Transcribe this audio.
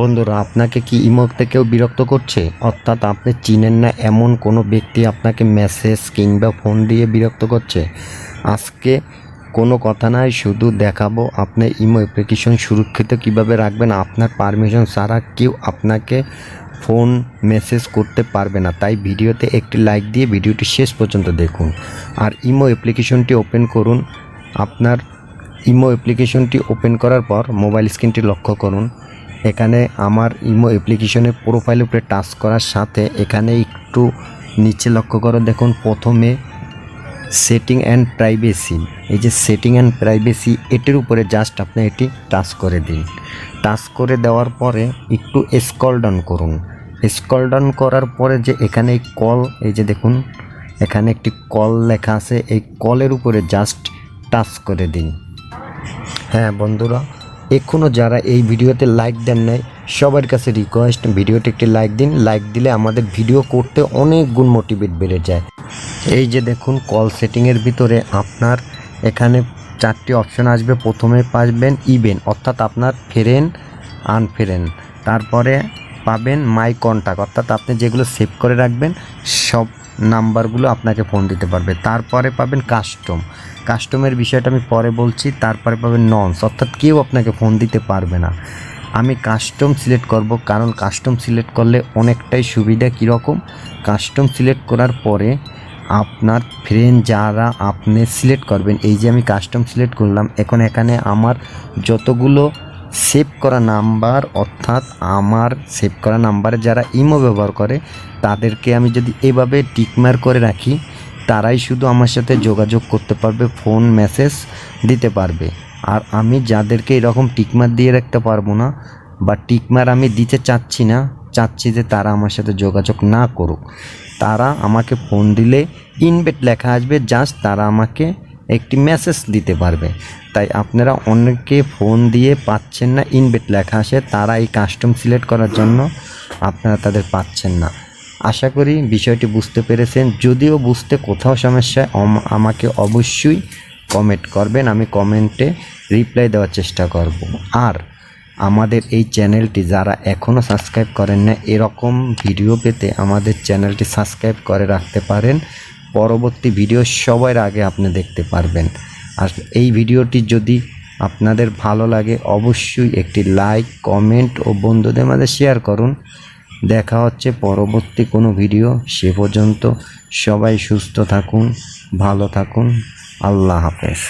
বন্ধুরা, আপনাকে কি ইমোতে কেউ বিরক্ত করছে? অর্থাৎ আপনি চিনেন না এমন কোনো ব্যক্তি আপনাকে মেসেজ কিংবা ফোন দিয়ে বিরক্ত করছে? আজকে কোনো কথা নাই, শুধু দেখাবো আপনি ইমো অ্যাপ্লিকেশন সুরক্ষিত কীভাবে রাখবেন, আপনার পারমিশন ছাড়া কেউ আপনাকে ফোন মেসেজ করতে পারবে না। তাই ভিডিওতে একটি লাইক দিয়ে ভিডিওটি শেষ পর্যন্ত দেখুন। আর ইমো অ্যাপ্লিকেশনটি ওপেন করুন। আপনার ইমো অ্যাপ্লিকেশনটি ওপেন করার পর মোবাইল স্ক্রিনটি লক্ষ্য করুন। এখানে আমার ইমো অ্যাপ্লিকেশনের প্রোফাইলের উপরে টাচ করার সাথে এখানে একটু নিচে লক্ষ্য করো, দেখুন প্রথমে সেটিং অ্যান্ড প্রাইভেসি এই যে সেটিং অ্যান্ড প্রাইভেসি এটির উপরে জাস্ট আপনি এটি টাচ করে দিন। টাচ করে দেওয়ার পরে একটু স্কল ডাউন করুন। স্কল ডাউন করার পরে যে এখানে কল এই যে দেখুন, এখানে একটি কল লেখা আছে, এই কলের উপরে জাস্ট টাচ করে দিন। হ্যাঁ বন্ধুরা এখনও যারা এই ভিডিওতে লাইক দেন নাই, সবার কাছে রিকোয়েস্ট ভিডিওতে একটি লাইক দিন। লাইক দিলে আমাদের ভিডিও করতে অনেক গুণ মোটিভেট বেড়ে যায়। এই যে দেখুন কল সেটিংয়ের ভিতরে আপনার এখানে চারটি অপশন আসবে। প্রথমে পাবেন ইভেন অর্থাৎ আপনার ফেরেন আনফেরেন তারপরে পাবেন মাই কন্ট্যাক্ট অর্থাৎ আপনি যেগুলো সেভ করে রাখবেন, সব নাম্বারগুলো আপনাকে ফোন দিতে পারবে। তারপরে পাবেন কাস্টম কাস্টমের বিষয়টা আমি পরে বলছি, তারপরে পাবেন ননস অর্থাৎ কেউ আপনাকে ফোন দিতে পারবে না। আমি কাস্টম সিলেক্ট করব, কারণ কাস্টম সিলেক্ট করলে অনেকটাই সুবিধা কীরকম? কাস্টম সিলেক্ট করার পরে আপনার ফ্রেন্ড যারা আপনি সিলেক্ট করবেন, এই যে আমি কাস্টম সিলেক্ট করলাম, এখন এখানে আমার যতগুলো সেভ করা নাম্বার অর্থাৎ আমার সেভ করা নাম্বারে যারা ইমো ব্যবহার করে, তাদেরকে আমি যদি এভাবে টিকমার করে রাখি, তারাই শুধু আমার সাথে যোগাযোগ করতে পারবে ফোন মেসেজ দিতে পারবে। আর আমি যাদেরকে এরকম টিকমার দিয়ে রাখতে পারব না বা টিকমার আমি দিতে চাচ্ছি না, চাচ্ছি যে তারা আমার সাথে যোগাযোগ না করুক। তারা আমাকে ফোন দিলে ইনভেট লেখা আসবে জাস্ট তারা আমাকে একটি মেসেজ দিতে পারবে। তাই আপনারা অনেকে ফোন দিয়ে পাচ্ছেন না ইনভেট লেখা আসে তারা এই কাস্টম সিলেক্ট করার জন্য আপনারা তাদের পাচ্ছেন না। আশা করি বিষয়টি বুঝতে পেরেছেন। যদিও বুঝতে কোথাও সমস্যা আমাকে অবশ্যই কমেন্ট করবেন, আমি কমেন্টে রিপ্লাই দেওয়ার চেষ্টা করব। আর আমাদের এই চ্যানেলটি যারা এখনও সাবস্ক্রাইব করেন না, এরকম ভিডিও পেতে আমাদের চ্যানেলটি সাবস্ক্রাইব করে রাখতে পারেন। পরবর্তী ভিডিও সবার আগে আপনি দেখতে পারবেন। আর এই ভিডিওটি যদি আপনাদের ভালো লাগে, অবশ্যই একটি লাইক কমেন্ট ও বন্ধুদের মাঝে শেয়ার করুন। দেখা হচ্ছে পরবর্তী কোনো ভিডিও সে পর্যন্ত সবাই সুস্থ থাকুন, ভালো থাকুন। আল্লাহ হাফেজ।